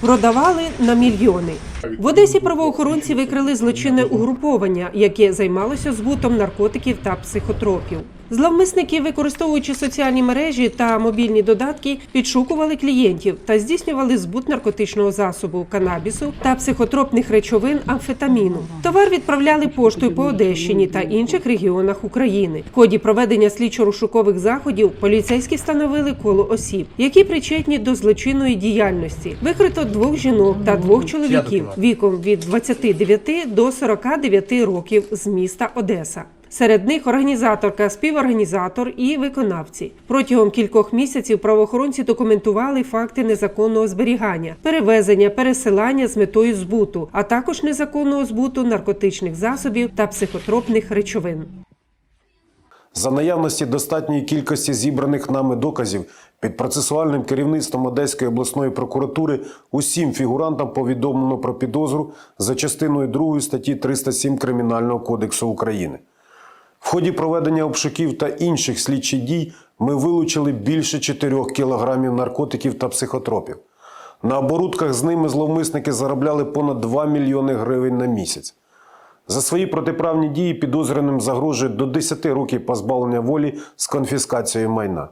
Продавали на мільйони. В Одесі правоохоронці викрили злочинне угруповання, яке займалося збутом наркотиків та психотропів. Зловмисники, використовуючи соціальні мережі та мобільні додатки, підшукували клієнтів та здійснювали збут наркотичного засобу канабісу та психотропних речовин амфетаміну. Товар відправляли поштою по Одещині та інших регіонах України. В ході проведення слідчо-розшукових заходів поліцейські встановили коло осіб, які причетні до злочинної діяльності. Викрито двох жінок та двох чоловіків віком від 29 до 49 років з міста Одеса. Серед них організаторка, співорганізатор і виконавці. Протягом кількох місяців правоохоронці документували факти незаконного зберігання, перевезення, пересилання з метою збуту, а також незаконного збуту наркотичних засобів та психотропних речовин. За наявності достатньої кількості зібраних нами доказів під процесуальним керівництвом Одеської обласної прокуратури усім фігурантам повідомлено про підозру за частиною 2 статті 307 Кримінального кодексу України. В ході проведення обшуків та інших слідчих дій ми вилучили більше 4 кілограмів наркотиків та психотропів. На оборудках з ними зловмисники заробляли понад 2 мільйони гривень на місяць. За свої протиправні дії підозрюваним загрожує до 10 років позбавлення волі з конфіскацією майна.